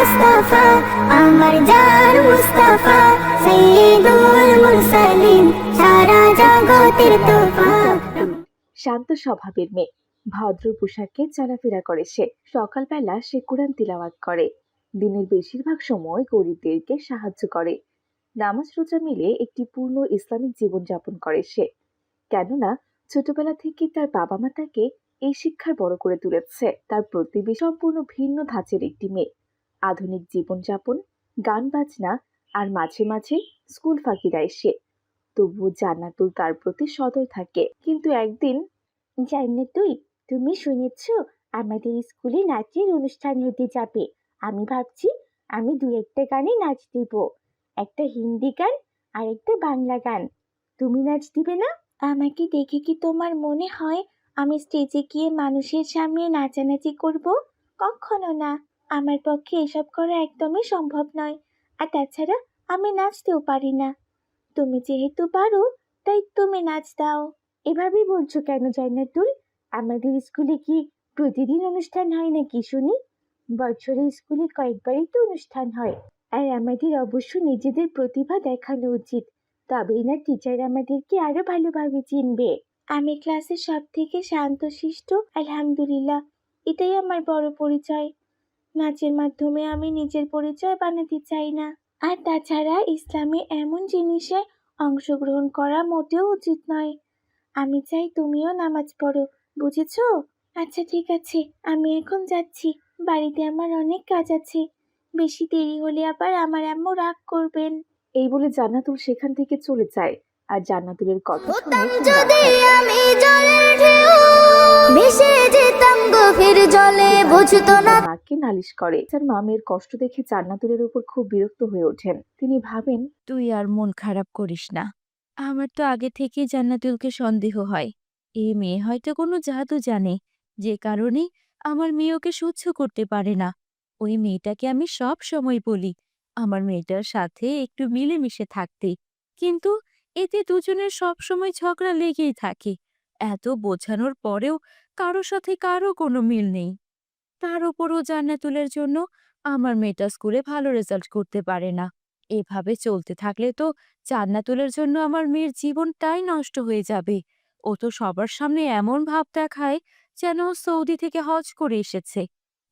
মুস্তাফা, আমার জান মুস্তাফা, সৈয়দুল মুরসালিন, সারা জগতের তোফা। শান্ত স্বভাবের মেয়ে, ভদ্র পোশাকে চলাফেরা করে সে। সকালবেলা সে কোরআন তিলাওয়াত করে। দিনের বেশিরভাগ সময় গরিবদেরকে সাহায্য করে। নামাজ রোজা মিলে একটি পূর্ণ ইসলামিক জীবনযাপন করে সে। কেননা, ছোটবেলা থেকে তার বাবা মা তাকে এই শিক্ষার বড় করে তুলেছে। তার প্রতিবেশী সম্পূর্ণ ভিন্ন ধাঁচের একটি মেয়ে। আধুনিক জীবনযাপন, গান বাজনা আর মাঝে মাঝে স্কুল ফাঁকি দেয় সে তবুও জান্নাতুল তার প্রতি সদয় থাকে। কিন্তু একদিন জান্নাতুল, তুমি শুনেছ আমাদের স্কুলে নাচের অনুষ্ঠান হতে যাবে? আমি ভাবছি আমি দু একটা গানে নাচ দিব। একটা হিন্দি গান আর একটা বাংলা গান। তুমি নাচ দিবে না? আমাকে দেখে কি তোমার মনে হয় আমি স্টেজে গিয়ে মানুষের সামনে নাচানাচি করব? কখনো না। আমার পক্ষে এসব করা একদমই সম্ভব নয়। আর তাছাড়া আমি নাচতেও পারি না। তুমি যেহেতু পারো, তাই তুমি নাচ দাও। এভাবেই বলছো কেন, জান্নাতুল? আমাদের স্কুলে কি প্রতিদিন অনুষ্ঠান হয় নাকি, শুনি? বছরে স্কুলে কয়েকবারই তো অনুষ্ঠান হয়। আর আমাদের অবশ্য নিজেদের প্রতিভা দেখানো উচিত। তবেই না টিচার আমাদেরকে আরও ভালোভাবে চিনবে। আমি ক্লাসের সব থেকে শান্তশিষ্ট, আলহামদুলিল্লাহ। এটাই আমার বড় পরিচয়। নাচের মাধ্যমে আমি নিজের পরিচয় বানাতে চাই না। আর তাছাড়া ইসলামে এমন জিনিসে অংশগ্রহণ করা মোটেও উচিত নয়। আমি চাই তুমিও নামাজ পড়ো বুঝেছ? আচ্ছা ঠিক আছে আমি এখন যাচ্ছি। বাড়িতে আমার অনেক কাজ আছে। বেশি দেরি হলে আবার আমার আম্মু রাগ করবেন। এই বলে জান্নাতুল সেখান থেকে চলে যায়। আর জান্নাতুলের কথা শুনে ভেসে যেতাম গভীর জলে বুঝতো না। মাকে নালিশ করে। তার মা মেয়ের কষ্ট দেখে জান্নাতুলের উপর খুব বিরক্ত হয়ে ওঠেন। তিনি ভাবেন তুই আর মন খারাপ করিস না। আমার তো আগে থেকেই জান্নাতুলকে সন্দেহ হয়। এই মেয়ে হয়তো কোনো জাদু জানে। যে কারণে আমার মেয়ে ওকে সহ্য করতে পারে না। ওই মেয়েটাকে আমি সব সময় বলি আমার মেয়েটার সাথে একটু মিলেমিশে থাকতে। কিন্তু এতে দুজনের সব সময় ঝগড়া লেগেই থাকে। এত বোঝানোর পরেও কারও সাথে কারও কোনো মিল নেই। তার উপরও জান্নাতুলের জন্য আমার মেয়েটা স্কুলে ভালো রেজাল্ট করতে পারে না। এভাবে চলতে থাকলে তো জান্নাতুলের জন্য আমার মেয়ের জীবনটাই নষ্ট হয়ে যাবে। ও তো সবার সামনে এমন ভাব দেখায় যেন সৌদি থেকে হজ করে এসেছে।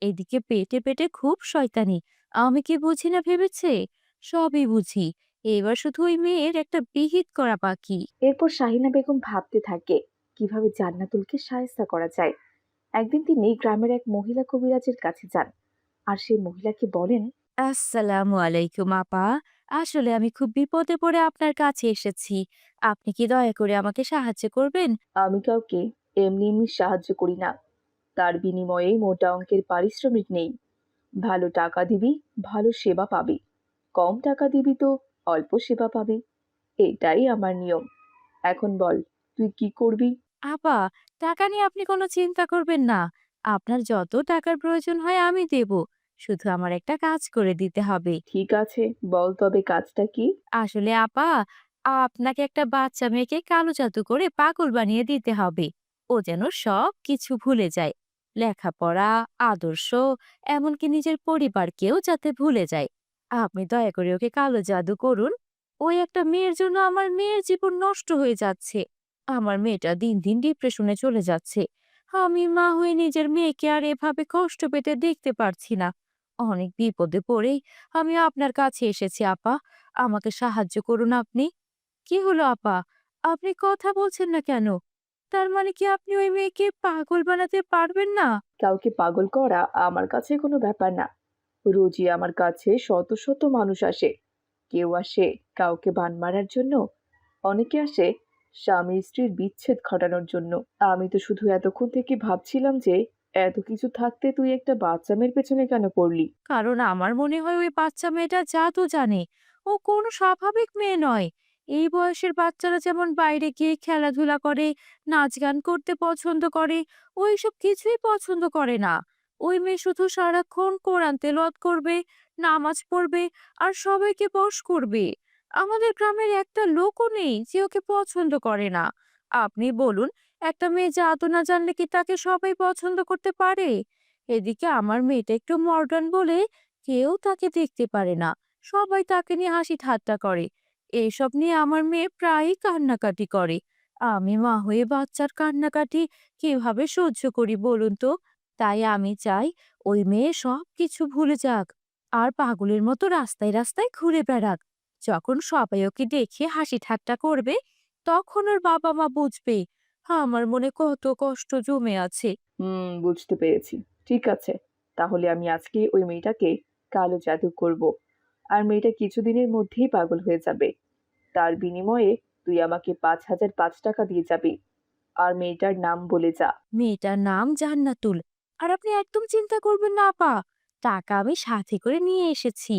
এদিকে পেটে পেটে খুব শয়তানি। আমি কি বুঝি না ভেবেছে? সবই বুঝি। এবার শুধু ওই মেয়ের একটা বিহিত করা বাকি। এরপর শাহিনা বেগম ভাবতে থাকে কীভাবে জান্নাতুলকে সায়স্তা করা যায়। একদিন তিনি গ্রামের এক মহিলা কবিরাজের কাছে যান। আর সেই মহিলাকে বলেন আসসালামু আলাইকুম আপা। আসলে আমি খুব বিপদে পড়ে আপনার কাছে এসেছি। আপনি কি দয়া করে আমাকে সাহায্য করবেন? আমি কাউকে এমনি এমনি সাহায্য করি না। তার বিনিময়ে মোটা অঙ্কের পারিশ্রমিক নেই। ভালো টাকা দিবি ভালো সেবা পাবি। কম টাকা দিবি তো অল্প সেবা পাবি। এটাই আমার নিয়ম। এখন বল তুই কি করবি? আপা টাকা নিয়ে আপনি কোনো চিন্তা করবেন না। আপনার যত টাকার প্রয়োজন হয় আমি দেব। শুধু আমার একটা কাজ করে দিতে হবে। ঠিক আছে বল তবে কাজটা কি? আসলে আপা আপনাকে একটা বাচ্চা মেয়েকে কালো জাদু করে পাগল বানিয়ে দিতে হবে। ও যেন সব কিছু ভুলে যায়। লেখাপড়া আদর্শ এমনকি নিজের পরিবারকেও যাতে ভুলে যায়। আপনি দয়া করে ওকে কালো জাদু করুন। ওই একটা মেয়ের জন্য আমার মেয়ের জীবন নষ্ট হয়ে যাচ্ছে। আমার মেয়েটা দিন দিন ডিপ্রেশনে চলে যাচ্ছে। আমি মা হয়ে নিজের মেয়েকে আর এভাবে কষ্ট পেতে দেখতে পারছি না। অনেক বিপদে পড়েই আমি আপনার কাছে এসেছি, আপা। আমাকে সাহায্য করুন আপনি। কি হলো, আপা? আপনি কথা বলছেন না কেন? তার মানে কি আপনি ওই মেয়েকে পাগল বানাতে পারবেন না? কাউকে পাগল করা আমার কাছে কোনো ব্যাপার না। রোজই আমার কাছে শত শত মানুষ আসে। কেউ আসে কাউকে বান মারার জন্য, অনেকে আসে স্বামী স্ত্রীর বিচ্ছেদ ঘটানোর জন্য। আমি তো শুধু এতক্ষণ থেকে ভাবছিলাম যে, এত কিছু থাকতে তুই একটা বাচ্চা মেয়ের পেছনে কেন পড়লি? কারণ আমার মনে হয় ওই বাচ্চা মেয়েটা যা তো জানে, ও কোনো স্বাভাবিক মেয়ে নয়। এই বয়সের বাচ্চারা যেমন বাইরে গিয়ে খেলাধুলা করে, নাচ গান করতে পছন্দ করে ওই সব কিছুই পছন্দ করে না। ওই মেয়ে শুধু সারাক্ষণ কোরআন তেলাওয়াত করবে, নামাজ পড়বে, আর সবাইকে বশ করবে। আমাদের গ্রামের একটা লোকও নেই, যে ওকে পছন্দ করে না। আপনি বলুন, একটা মেয়ে জাদু না জানলে কি তাকে সবাই পছন্দ করতে পারে? এদিকে আমার মেয়েটা একটু মডার্ন বলে কেউ তাকে দেখতে পারে না। সবাই তাকে নিয়ে হাসি ঠাট্টা করে। এইসব নিয়ে আমার মেয়ে প্রায়ই কান্নাকাটি করে। আমি মা হয়ে বাচ্চার কান্নাকাটি কীভাবে সহ্য করি বলুন তো? তাই আমি চাই ওই মেয়ে সব কিছু ভুলে যাক, আর পাগলের মতো রাস্তায় রাস্তায় ঘুরে বেড়াক। যখন সবাই ওকে দেখে হাসি ঠাট্টা করবে তখন ওর বাবা মা বুঝবে আমার মনে কত কষ্ট জমে আছে। হুম বুঝতে পেরেছি। ঠিক আছে তাহলে আমি আজকে ওই মেয়েটাকে কালো জাদু করব। আর মেয়েটা কিছুদিনের মধ্যেই পাগল হয়ে যাবে। তার বিনিময়ে তুই আমাকে পাঁচ হাজার পাঁচ টাকা দিয়ে যাবি। আর মেয়েটার নাম বলে যা। মেয়েটার নাম জান্নাতুল। আর আপনি একদম চিন্তা করবেন না আপা। টাকা আমি সাথে করে নিয়ে এসেছি।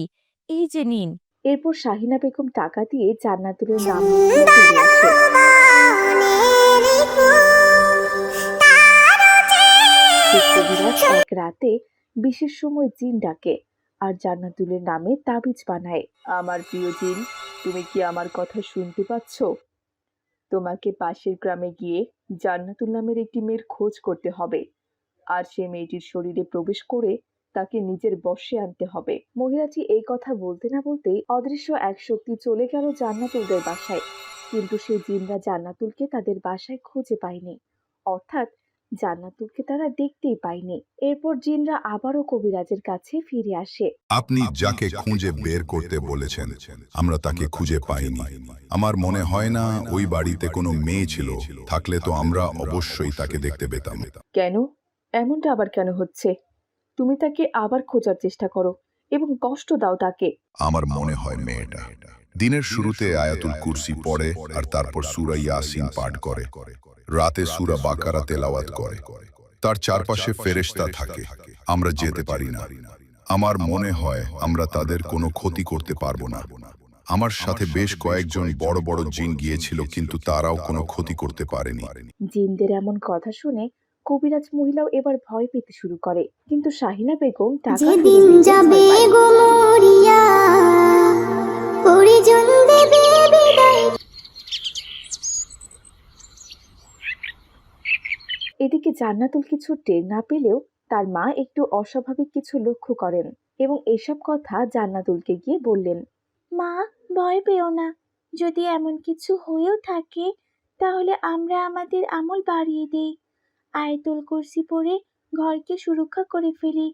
এই যে নিন। এরপর শাহিনা বেগম টাকা দিয়ে জান্নাতুলের নাম ফিরে আসে। এক রাতে বিশেষ সময় জিন ডাকে আর জান্নাতুলের নামে তাবিজ বানায়। আমার প্রিয় জিন তুমি কি আমার কথা শুনতে পাচ্ছ? তোমাকে পাশের গ্রামে গিয়ে জান্নাতুল নামের একটি মেয়ের খোঁজ করতে হবে। আর সে মেয়েটির শরীরে প্রবেশ করে তাকে নিজের বশে আনতে হবে। মহিলাটি এই কথা বলতে না বলতেই অদৃশ্য এক শক্তি চলে গেল জান্নাতুলদের বাসায়। কিন্তু সেই জিনরা জান্নাতুলকে তাদের বাসায় খুঁজে পায়নি। অর্থাৎ জান্নাতুলকে তারা দেখতেই পায়নি। এরপর জিনরা আবারও কবিরাজের কাছে ফিরে আসে। আপনি যাকে খুঁজে বের করতে বলেছেন আমরা তাকে খুঁজে পাইনি। আমার মনে হয় না ওই বাড়িতে কোনো মেয়ে ছিল। থাকলে তো আমরা অবশ্যই তাকে দেখতে পেতাম। কেন? এমনটা আবার কেন হচ্ছে? তুমি তাকে আবার খোঁজার চেষ্টা করো এবং কষ্ট দাও তাকে। আমার মনে হয় মেয়েটা। দিনের শুরুতে আয়াতুল কুরসি পড়ে আর তারপর সুরা ইয়াসিন পাঠ করে। রাতে সুরা বাকারা তেলাওয়াত করে। তার চারপাশে ফেরেশতা থাকে। আমরা যেতে পারি না। আমার মনে হয় আমরা তাদের কোনো ক্ষতি করতে পারব না। আমার সাথে বেশ কয়েকজন বড় বড় জিন গিয়েছিল কিন্তু তারাও কোনো ক্ষতি করতে পারেনি। জিনদের এমন কথা শুনে কবিরাজ মহিলাও এবার ভয় পেতে শুরু করে। কিন্তু শাহিনা বেগম টাকা যেদিন যাবে গো মরিয়া পরিজন দেবে বিদায়। এদিকে জান্নাতুল কিছু টের না পেলেও তার মা একটু অস্বাভাবিক কিছু লক্ষ্য করেন এবং এসব কথা জান্নাতুলকে গিয়ে বললেন মা ভয় পেও না। যদি এমন কিছু হয়েও থাকে তাহলে আমরা আমাদের আমল বাড়িয়ে দেই। আয়তুল কুরসি পরে ঘরকে সুরক্ষা করে ফেলি।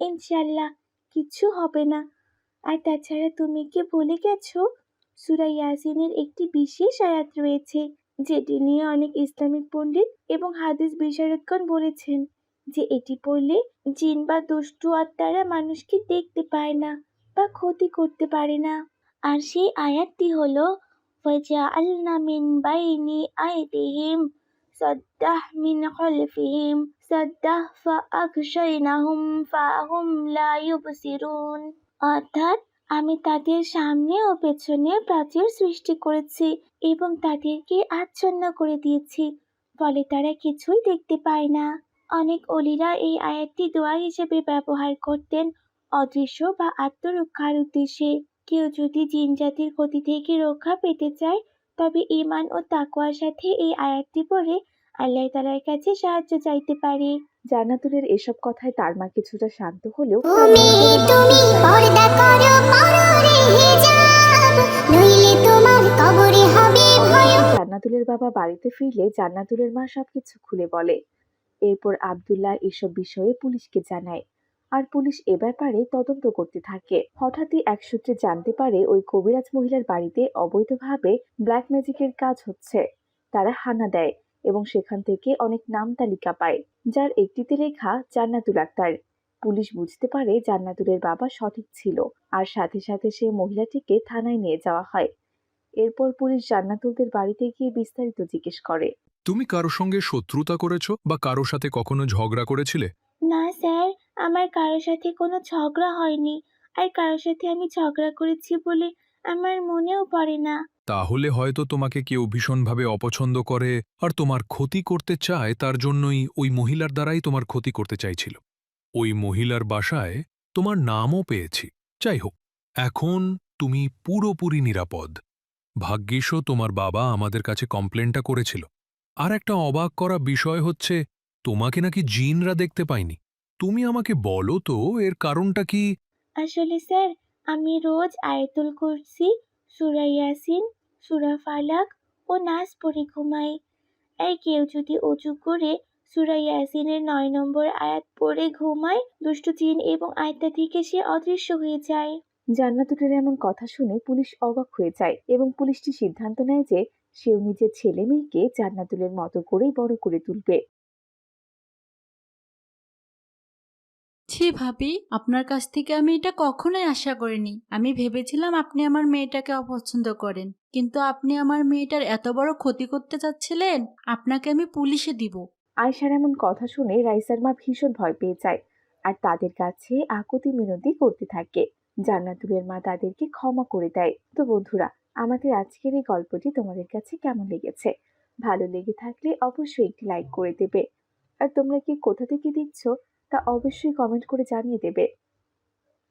ইনশাল্লাহ কিছু হবে না। আর তাছাড়া তুমি কি বলে গেছো? সুরা ইয়াসিনের একটি বিশেষ আয়াত রয়েছে, যেটি নিয়ে অনেক ইসলামিক পণ্ডিত এবং হাদিস বিশারদগণ বলেছেন যে এটি পড়লে জিন বা দুষ্টু আত্মারা মানুষকে দেখতে পায় না বা ক্ষতি করতে পারে না। আর সেই আয়াতটি হলো ফজা আল বাইনি আয়তিহিম سَدًّا مِنْ خَلْفِهِمْ سَدًّا فَأَغْشَيْنَاهُمْ فَهُمْ لَا يُبْصِرُونَ অর্থাৎ আমি তাদের সামনে ও পেছনে প্রাচীর সৃষ্টি করেছি এবং তাদেরকে আচ্ছন্ন করে দিয়েছি ফলে তারা কিছুই দেখতে পায় না অনেক অলিরা এই আয়াতটি দোয়া হিসেবে ব্যবহার করতেন অদৃশ্য বা আত্মরক্ষার উদ্দেশ্যে কেউ যদি জিন জাতির ক্ষতি থেকে রক্ষা পেতে চায় তবে ঈমান ও তাকওয়ার সাথে এই আয়াতটি পড়ে আল্লাহ তালার কাছে সাহায্য চাইতে পারে। জান্নাতুলের এসব কথায় তার মা কিছুটা শান্ত হলেও তুমি তুমি পর্দা করো পররে হিজাব নইলে তোমার কবরে হবে ভয়। জান্নাতুলের বাবা বাড়িতে ফিরলে জান্নাতুলের মা সবকিছু খুলে বলে। এরপর আব্দুল্লাহ এসব বিষয়ে পুলিশকে জানায়। আর পুলিশ এ ব্যাপারে তদন্ত করতে থাকে। হঠাৎই এক সূত্রে জানতে পারে ওই কবিরাজ মহিলার বাড়িতে অবৈধভাবে ব্ল্যাক ম্যাজিকের কাজ হচ্ছে। তারা হানা দেয় এবং সেখান থেকে অনেক নাম তালিকা পায় যার একটিতে লেখা জান্নাতুল আক্তার। পুলিশ বুঝতে পারে জান্নাতুলের বাবা সঠিক ছিল আর সাথে সাথে সে মহিলাটিকে থানায় নিয়ে যাওয়া হয়। এরপর পুলিশ জান্নাতুলদের বাড়িতে গিয়ে বিস্তারিত জিজ্ঞেস করে। তুমি কারও সঙ্গে শত্রুতা করেছ বা কারও সাথে কখনো ঝগড়া করেছিলে? না স্যার। আমার কারোর সাথে কোনো ঝগড়া হয়নি। আর কারোর সাথে আমি ঝগড়া করেছি বলে আমার মনেও পড়ে না। তাহলে হয়তো তোমাকে কেউ ভীষণভাবে অপছন্দ করে আর তোমার ক্ষতি করতে চায় তার জন্যই ওই মহিলার দ্বারাই তোমার ক্ষতি করতে চাইছিল। ওই মহিলার বাসায় তোমার নামও পেয়েছি। যাই হোক, এখন তুমি পুরোপুরি নিরাপদ। ভাগ্যিসও তোমার বাবা আমাদের কাছে কমপ্লেনটা করেছিল। আর একটা অবাক করা বিষয় হচ্ছে, তোমাকে নাকি জিনরা দেখতে পায়নি তুমি আমাকে বলো তো এর কারণটা কি? আসলে স্যার আমি রোজ আয়াতুল কুরসি সুরা ইয়াসিন সুরা ফালাক ও নাস পড়ে ঘুমাই। এই কেউ যদি উঁচু করে সুরা ইয়াসিনের নয় নম্বর আয়াত পড়ে ঘুমায় দুষ্ট জিন এবং আয়তা থেকে সে অদৃশ্য হয়ে যায়। জান্নাতুলের এমন কথা শুনে পুলিশ অবাক হয়ে যায় এবং পুলিশটি সিদ্ধান্ত নেয় যে সেও নিজের ছেলে মেয়েকে জান্নাতুলের মতো করেই বড় করে তুলবে। ছি ভাবি, আপনার কাছ থেকে আমি এটা কখনোই আশা করিনি। আমি ভেবেছিলাম আপনি আমার মেয়েটাকে অপছন্দ করেন। কিন্তু আপনি আমার মেয়েটার এত বড় ক্ষতি করতে চাচ্ছিলেন, আপনাকে আমি পুলিশে দিব। আয়সার এমন কথা শুনে রাইসার মা ভীষণ ভয় পেয়ে যায় আর তাদের কাছে আকুতি মিনতি করতে থাকে। জান্নাতুলের মা তাদেরকে ক্ষমা করে দেয়। তো বন্ধুরা, আমাদের আজকের এই গল্পটি তোমাদের কাছে কেমন লেগেছে? ভালো লেগে থাকলে অবশ্যই একটি লাইক করে দেবে। আর তোমরা কি কোথা থেকে দেখছ? তা অবশ্যই কমেন্ট করে জানিয়ে দেবে।